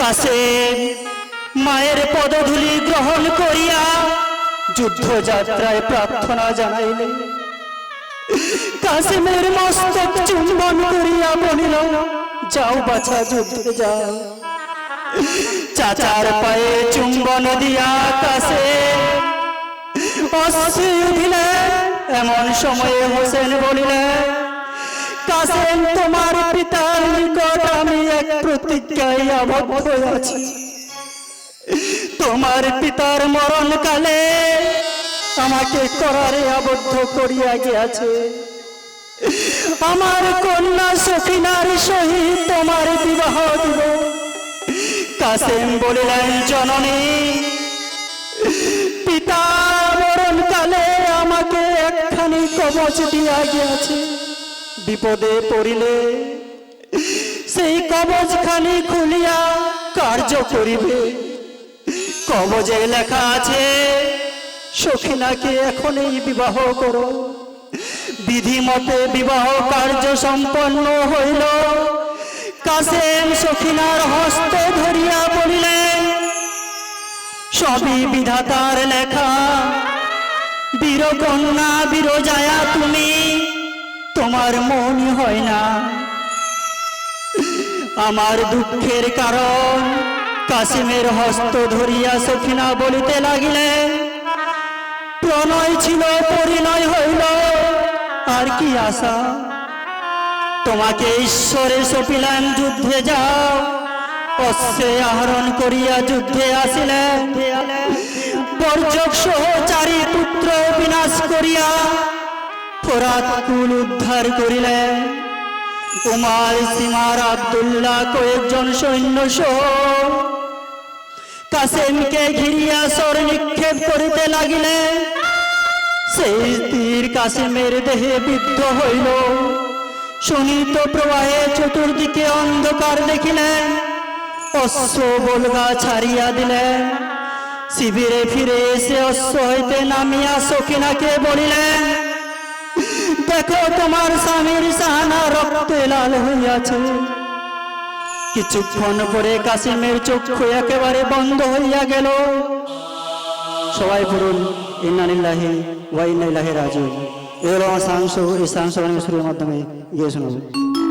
কাছে মায়ের পদধূলি গ্রহণ করিয়া যুদ্ধযাত্রায় প্রার্থনা জানাইলে। কাসিমের মস্তক চুম্বন করিয়া বলিল, যাও বাছা যুদ্ধে যাও। চাচার পায়ে চুম্বন দিয়া কাছে অশ্রু উঠিলেন এমন সময়ে হোসেন বলিলেন কাসেম তোমার পিতার নিকট আমি এক প্রতিজ্ঞায় আবদ্ধ আছি। তোমার পিতার মরণকালে আমাকে করারে আবদ্ধ করিয়া গিয়াছে। আমার কন্যা সখিনার সহিত তোমার বিবাহ দিব। কাসেম বলিলেন, জননী পিতা মরণকালে আমাকে একখানি কবচ দিয়া গিয়াছে। বিপদে পড়িলে সেই কবচখানি খুলিয়া কার্য করিবে। কবজে লেখা আছে, সখিনাকে এখনই বিবাহ করো। বিধি মতে বিবাহ কার্য সম্পন্ন হইল। কাসেম সখিনার হস্ত ধরিয়া বলিলেন সবই বিধাতার লেখা। বীরকন্যা, বীরজায়া, তুমি তোমার মনই হয় না? আমার দুঃখের কারণ, কাসিমের হস্ত ধরিয়া সখিনা বলিতে লাগিলেন প্রণয় ছিল, পরিণয় হইল, আর কি আশা? তোমাকে ঈশ্বরে সপিলেন যুদ্ধে যাও, অশ্বে আহরণ করিয়া যুদ্ধে আসিলেন বর্জক সহ চারি পুত্র বিনাশ করিয়া ফোরাত কুল উদ্ধার করিলেন উমার সীমার আব্দুল্লাহ কয়েকজন সৈন্য কাসেমকে ঘিরিয়া স্বর নিক্ষেপ করিতে লাগিলেন সেই তীর কাসেমের দেহে বিদ্ধ হইল। সুনীত প্রবাহে চতুর্দিকে অন্ধকার দেখিলেন অশ্ব বলগা ছাড়িয়া দিলেন শিবিরে ফিরে এসে অশ্ব হইতে নামিয়া সখিনাকে বলিলেন দেখো তোমার স্বামীর সাহানা রক্তে লাল হইয়াছে। কিছুক্ষণ পরে কাসিমের চক্ষু একেবারে বন্ধ হইয়া গেল। সবাই পড়ুন ইন্নানিল্লাহি ওয়া ইন্না ইলাইহি রাজিউন। এগুলো আমার সাংস এই সাংস মাধ্যমে গিয়ে শোনাবো।